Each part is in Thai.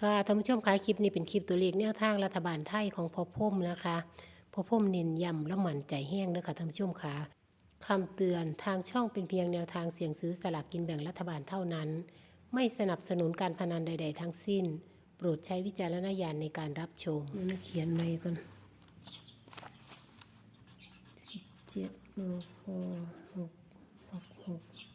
ค่ะท่านผู้ชมคะคลิปนี้เป็นคลิปตัวเลขแนวทางรัฐบาลไทยของพ่อพ่มนะคะพ่อพ่มเน้นย้ำและหมั่นใจแห้งเด้อค่ะท่านผู้ชมคะคำเตือนทางช่องเป็นเพียงแนวทางเสี่ยงซื้อสลากกินแบ่งรัฐบาลเท่านั้น ไม่สนับสนุนการพนันใด ๆ ทั้งสิ้น โปรดใช้วิจารณญาณในการรับชมมันเขียนอะไรก่อนสิบเจ็ดโอ้โหหกหกหก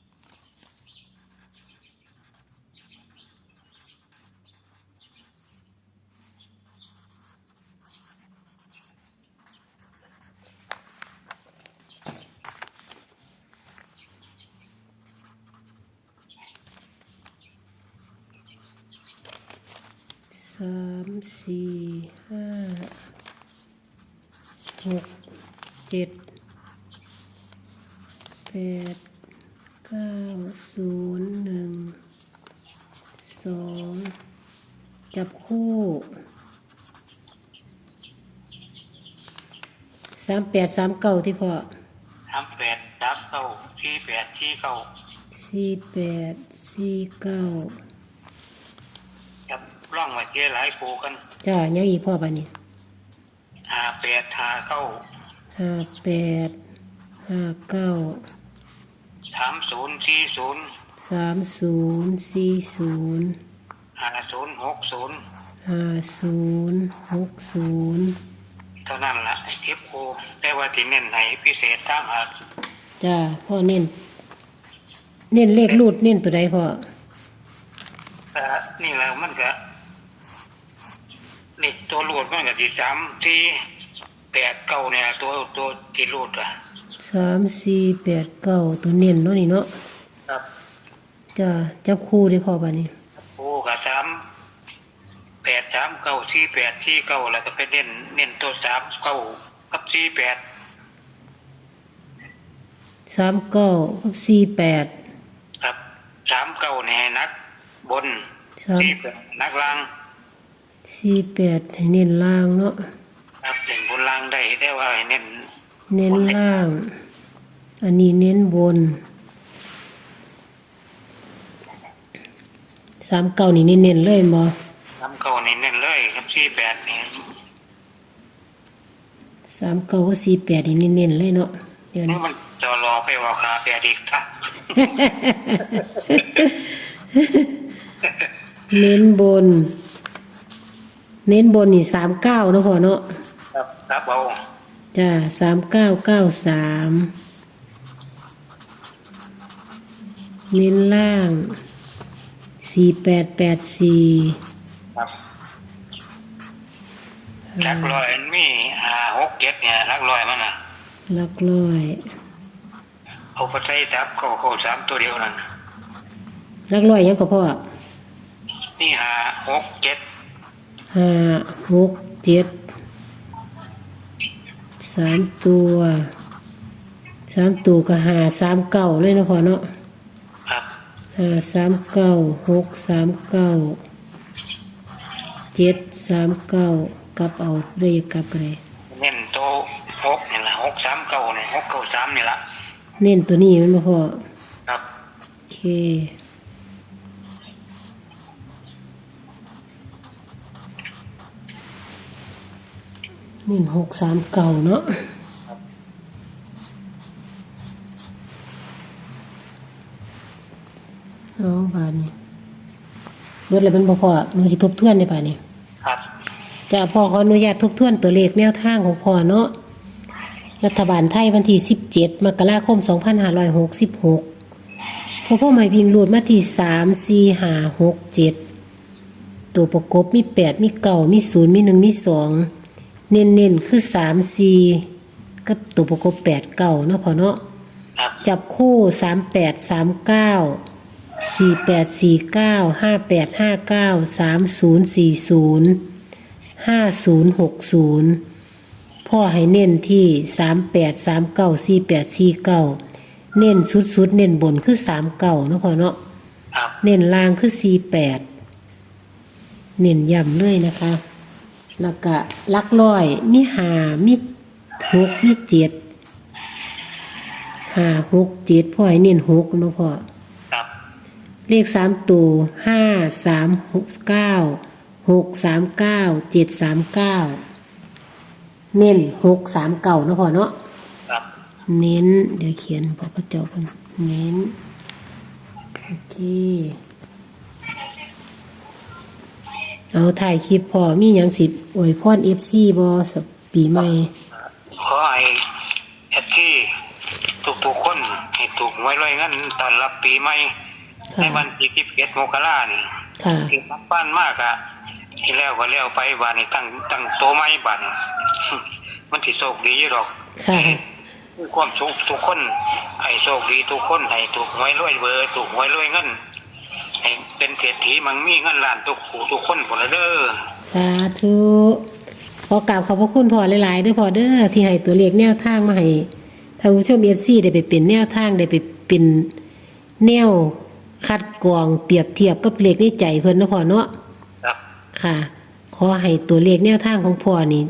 สามสี่ห้าหกเจ็ดแปดเก้าศูนย์หนึ่งสองจับคู่สามแปดสามเก้าที่พอสามแปดสามเก้าสี่แปดสี่เก้าสี่แปดสี่เก้าจับ ร่องไว้เจหลายปูกันจ้ายังอีกพ่อปะนี่ห้าแปดห้าเก้าห้าแปดห้าเก้าสามศูนย์สี่ศูนย์สามศูนย์สี่ศูนย์ห้าศูนย์หกศูนย์ห้าศูนย์หกศูนย์เท่านั้นละไอ้ทิพปูได้ว่าที่เน้นไหนพิเศษตั้งหากจ้าพ่อเน้นเน้นเลขรูดเน้นตัวใดพ่อ แต่นี่แหละมันก็ นี่ตัวรูดมันก็ที่สามที่แปดเก้าเนี่ยตัวตัวที่รูดอะสามสี่แปดเก้าตัวเน้นเนาะนี่เนาะครับจ้าจับคู่ได้พ่อปะนี่ปูกับสามแปดสามเก้าสี่แปดสี่เก้าแล้วก็ไปเน้นเน้นตัวสามเก้ากับสี่แปดสามเก้ากับสี่แปดครับสามเก้าเนี่ยให้นักบนสาม สี่แปดนักล่าง สี่แปดให้เน้นล่างเนาะครับเล่นบนล่างได้ได้ว่าให้เน้นเน้นล่าง อันนี้เน้นบนสามเก้านี่เน้นๆเลยบ่สามเก้านี่เน้นเลยครับสี่แปดนี่สามเก้ากับสี่แปดนี่เน้นๆเลยเนาะเดี๋ยวนี่นี้ มันจะรอไปว่าขาแปดอีกครับเน้นบน เน้นบนนี่สามเก้าเนาะพ่อเนาะครับครับเอาจ้าสามเก้าเก้าสามเน้นล่างสี่แปดแปดสี่ครับรักลอยมันมีห้าหกเจ็ดเนี่ยรักลอยมันนะหลักร้อยเอาไปใช้จับเข้าเข้าสามตัวเดียวนั่นหลักร้อยยังก็พ่อนี่ห้าหกเจ็ด ห้าหกเจ็ดสามตัวสามตัวก็หาสามเก้าเลยเนาะพ่อเนาะครับห้าสามเก้าหกสามเก้าเจ็ดสามเก้ากลับเอาเรียกกลับกันเลยเน้นโตวหกนี่แหละหกสามเก้าเนี่ยหกเก้าสามนี่ละเน้นตัวนี้มันมาพอครับโอเค เน้นหกสามเก้าเนาะเอาบาทนี่เบิดแล้วเป็นบ่พอหนูสิทบทวนได้ป่ะนี่ครับจะพ่อขออนุญาตทบทวนตัวเลขแนวทางของพ่อเนาะรัฐบาลไทยวันที่17มกราคม2566พ่อพ่อหมายวิ่งรูดมาที่3 4 5 6 7ตัวประกบมี8มีเก่ามี0มี1มี2 เน้นๆคือ3 4กับตัวประกบ8เก่าเนาะพ่อเนาะครับจับคู่38 39 48 49 58 59 30 40 5060พ่อให้เน้นที่38 39 48 49เน้นสุดๆ เน้นบนคือ39เนาะพ่อเนาะครับเน้นล่างคือ48เน้นย้ำเลยนะคะ แล้วก็ลักร้อยมีหามีหกมีเจ็ดหาหกเจ็ดพ่อให้เน้นหกเนาะพ่อครับเลขสามตัวห้าสามหกเก้าหกสามเก้าเจ็ดสามเก้าเน้นหกสามเก้าเนาะพ่อเนาะครับเน้นเดี๋ยวเขียนพอพระเจ้าคนเน้นโอเค เอาถ่ายคลิปพอมีหยังสิอวยพรเอฟซีบอสปีใหม่ ขอให้เอฟซีทุกๆคนให้ถูกหวยรวยเงินตอนรับปีใหม่ในค่ะวันที่21มกรานี่ค่ะที่รับบ้านมากอะที่แล้วก็แล้วไปบานนี้ตั้งตั้งโตไม้บานมันสิโชคดีอยู่ดอกค่ะมีความสุขทุกคนให้โชคดีทุกคนให้ถูกหวยรวยเบอร์ถูกหวยรวยเงินให้ เป็นเศรษฐีมังมีเงินล้านทุกผู้ทุกคนพุ่นละเด้อสาธุขอกราบขอบพระคุณพ่อหลายๆเด้วยพ่อเด้อที่ให้ตัวเลขแนวทางมาให้ท่านผู้ชมเอฟซีได้ไปเป็นแนวทางได้ไปเป็นแนวคัดกรองเปรียบเทียบกับเลขในใจเพิ่นเนาะพ่อเนาะครับ ค่ะ ขอให้ตัวเลขแนวทางของพ่อนี่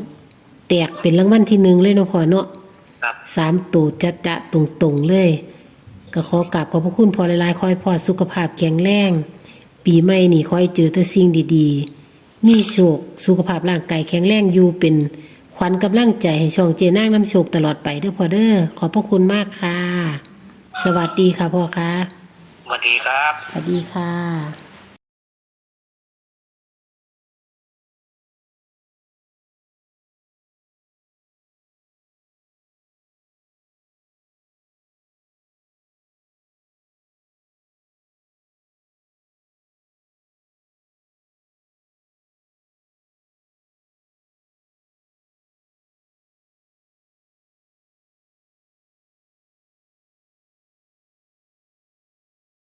แตกเป็นรางวัลที่หนึ่งเลยเนาะพ่อเนาะครับ สามตัวจะจะตรงตรงๆเลย ก็ขอกราบขอบพระคุณพ่อหลายๆขอให้พ่อสุขภาพแข็งแรง ปีใหม่นี่ขอให้เจอแต่สิ่งดีๆ มีโชค สุขภาพร่างกายแข็งแรงอยู่เป็นขวัญกำลังใจให้ช่องเจนางน้ำโชคตลอดไปเด้อพ่อเด้อขอบพระคุณมากค่ะ สวัสดีค่ะพ่อค่ะสวัสดีครับ สวัสดีค่ะ